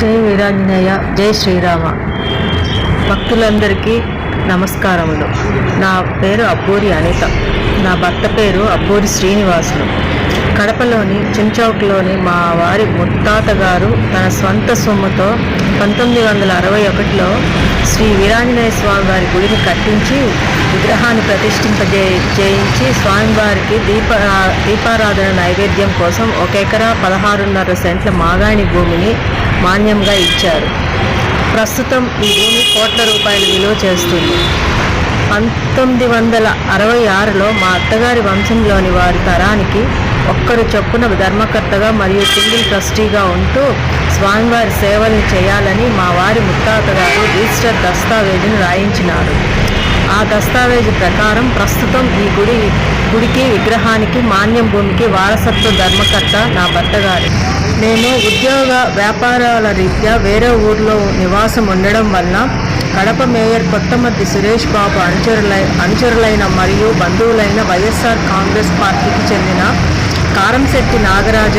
జై వీరాంజనేయ జై శ్రీరామ. భక్తులందరికీ నమస్కారములు. నా పేరు అబ్బూరి అనిత. నా భర్త పేరు అబ్బూరి శ్రీనివాసులు. కడపలోని చించౌక్లోని మా వారి ముత్తాత గారు తన స్వంత సొమ్ముతో పంతొమ్మిది వందల అరవై ఒకటిలో శ్రీ వీరాంజనేయ స్వామి వారి గుడిని కట్టించి విగ్రహాన్ని ప్రతిష్ఠింపజే చేయించి స్వామివారికి దీప దీపారాధన నైవేద్యం కోసం ఒక ఎకరా పదహారున్నర సెంట్ల మాగాణి భూమిని మాన్యంగా ఇచ్చారు. ప్రస్తుతం ఈ భూమి కోట్ల రూపాయలు విలువ చేస్తుంది. పంతొమ్మిది వందల అరవై ఆరులో మా అత్తగారి వంశంలోని వారి తరానికి ఒక్కరు చొప్పున ధర్మకర్తగా మరియు సింగిల్ ట్రస్టీగా ఉంటూ స్వామివారి సేవలు చేయాలని మా వారి ముత్తాత గారు రిజిస్టర్ దస్తావేజును రాయించినారు. ఆ దస్తావేజు ప్రకారం ప్రస్తుతం ఈ గుడి గుడికి విగ్రహానికి మాన్యం భూమికి వారసత్వ ధర్మకర్త నా భర్త గారు నేను ఉద్యోగ వ్యాపారాల రీత్యా వేరే ఊర్లో నివాసం ఉండడం వలన కడప మేయర్ కొత్తమద్ది సురేష్ బాబు అనుచరులై అనుచరులైన మరియు బంధువులైన వైఎస్ఆర్ కాంగ్రెస్ పార్టీకి చెందిన కారంశెట్టి నాగరాజ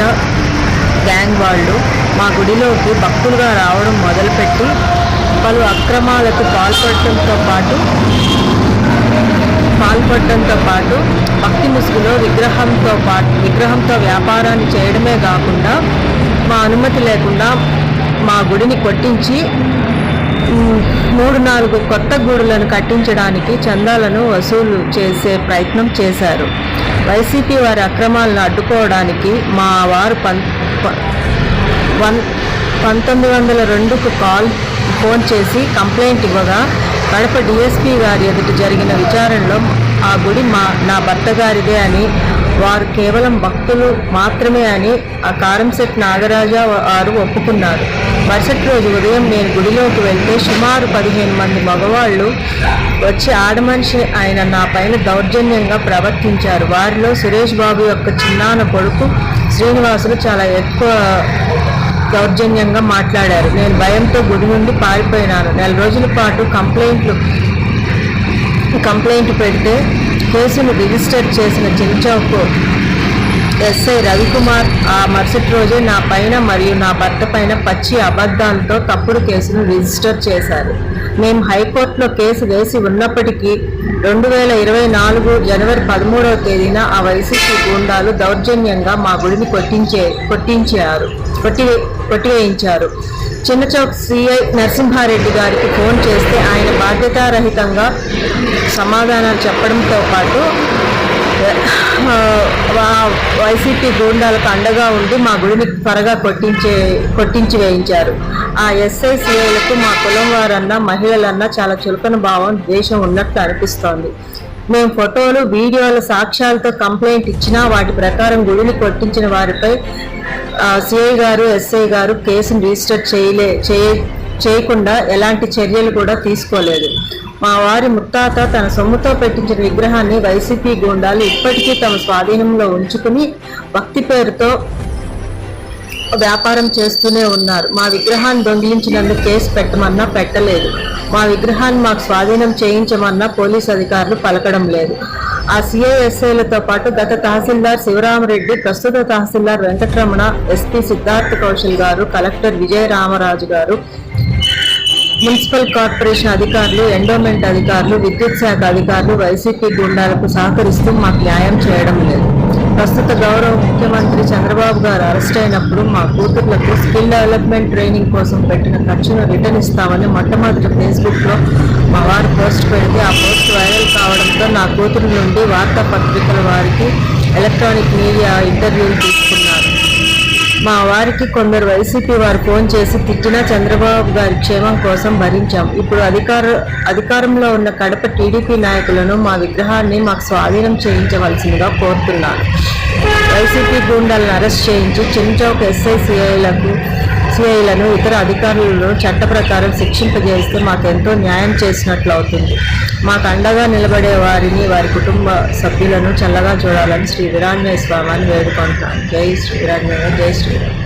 గ్యాంగ్ వాళ్ళు మా గుడిలోకి భక్తులుగా రావడం మొదలుపెట్టి పలు అక్రమాలకు పాల్పడటంతో పాటు పాల్పడటంతో పాటు భక్తి ముసుగులో విగ్రహంతో పాటు విగ్రహంతో వ్యాపారాన్ని చేయడమే కాకుండా మా అనుమతి లేకుండా మా గుడిని కొట్టించి మూడు నాలుగు కొత్త గూడులను కట్టించడానికి చందాలను వసూలు చేసే ప్రయత్నం చేశారు. వైసీపీ వారి అక్రమాలను అడ్డుకోవడానికి మా వారు పం వన్ పంతొమ్మిది వందల రెండుకు కాల్ ఫోన్ చేసి కంప్లైంట్ ఇవ్వగా కడప డిఎస్పీ గారి ఎదుట జరిగిన విచారణలో ఆ గుడి మా నా భర్త గారిదే అని వారు కేవలం భక్తులు మాత్రమే అని ఆ కారంశెట్ నాగరాజ వారు ఒప్పుకున్నారు. మరుసటి రోజు ఉదయం నేను గుడిలోకి వెళ్తే సుమారు పదిహేను మంది మగవాళ్ళు వచ్చి ఆడమనిషి ఆయన నా పైన దౌర్జన్యంగా ప్రవర్తించారు. వారిలో సురేష్ బాబు యొక్క చిన్నాన కొడుకు శ్రీనివాసులు చాలా ఎక్కువ దౌర్జన్యంగా మాట్లాడారు. నేను భయంతో గుడి నుండి పారిపోయినాను. నెల రోజుల పాటు కంప్లైంట్లు కంప్లైంట్ పెడితే కేసును రిజిస్టర్ చేసిన చెంచౌకు ఎస్ఐ రవికుమార్ ఆ మరుసటి రోజే నా పైన మరియు నా భర్త పైన పచ్చి అబద్ధాలతో తప్పుడు కేసును రిజిస్టర్ చేశారు. మేము హైకోర్టులో కేసు వేసి ఉన్నప్పటికీ రెండు వేల ఇరవై నాలుగు జనవరి పదమూడవ తేదీన ఆ వైసీపీ గూండాలు దౌర్జన్యంగా మా గుడిని కొట్టించే కొట్టించారు కొట్టి కొట్టివేయించారు. చిన్నచౌక్ సిఐ నరసింహారెడ్డి గారికి ఫోన్ చేస్తే ఆయన బాధ్యతారహితంగా సమాధానాలు చెప్పడంతో పాటు వైసీపీ గూండాలకు అండగా ఉండి మా గుడిని త్వరగా కొట్టించే కొట్టించి వేయించారు. ఆ ఎస్ఐ సీఐలకు మా కులం వారన్నా మహిళలన్నా చాలా చులకన భావం ద్వేషం ఉన్నట్లు అనిపిస్తోంది. మేము ఫోటోలు వీడియోల సాక్ష్యాలతో కంప్లైంట్ ఇచ్చినా వాటి ప్రకారం గుడిని కొట్టించిన వారిపై సిఐ గారు ఎస్ఐ గారు కేసును రిజిస్టర్ చేయలే చేయ చేయకుండా ఎలాంటి చర్యలు కూడా తీసుకోలేదు. మా వారి ముత్తాత తన సొమ్ముతో పెట్టించిన విగ్రహాన్ని వైసీపీ గూండాలు ఇప్పటికీ తమ స్వాధీనంలో ఉంచుకుని భక్తి పేరుతో వ్యాపారం చేస్తూనే ఉన్నారు. మా విగ్రహాన్ని దొంగిలించినందుకు కేసు పెట్టమన్నా పెట్టలేదు. మా విగ్రహాన్ని మాకు స్వాధీనం చేయించమన్నా పోలీస్ అధికారులు పలకడం లేదు. ఆ సిఐఎస్ఐలతో పాటు గత తహసీల్దార్ శివరామరెడ్డి ప్రస్తుత తహసీల్దార్ వెంకటరమణ ఎస్పీ సిద్ధార్థ కౌశల్ గారు కలెక్టర్ విజయ రామరాజు గారు మున్సిపల్ కార్పొరేషన్ అధికారులు ఎండోమెంట్ అధికారులు విద్యుత్ శాఖ అధికారులు వైసీపీ గుండాలకు సహకరిస్తూ మాకు న్యాయం చేయడం లేదు. ప్రస్తుత గౌరవ ముఖ్యమంత్రి చంద్రబాబు గారు అరెస్ట్ అయినప్పుడు మా కూతుర్లకు స్కిల్ డెవలప్మెంట్ ట్రైనింగ్ కోసం పెట్టిన ఖర్చును రిటర్న్ ఇస్తామని మొట్టమొదటి ఫేస్బుక్లో మా వారు పోస్ట్ పెడితే ఆ పోస్ట్ వైరల్ కావడంతో నా కూతురు నుండి వార్తాపత్రికల వారికి ఎలక్ట్రానిక్ మీడియా ఇంటర్వ్యూలు తీసుకున్నారు. మా వారికి కొందరు వైసీపీ వారు ఫోన్ చేసి తిట్టిన చంద్రబాబు గారి క్షేమం కోసం భరించాం. ఇప్పుడు అధికార అధికారంలో ఉన్న కడప టీడీపీ నాయకులను మా విగ్రహాన్ని మాకు స్వాధీనం చేయించవలసిందిగా కోరుతున్నాను. వైసీపీ గూండాలను అరెస్ట్ చేయించి చిన్చౌక్ ఎస్ఐసిఐలకు సిఐలకు ఇతర అధికారులను చట్ట ప్రకారం శిక్షింపజేస్తే మాకెంతో న్యాయం చేసినట్లు అవుతుంది. మాకు అండగా నిలబడే వారిని వారి కుటుంబ సభ్యులను చల్లగా చూడాలని శ్రీ వీరాంజనేయ స్వామిని వేడుకుంటున్నాను జై శ్రీ వీరాంజనేయ జై శ్రీరామ్.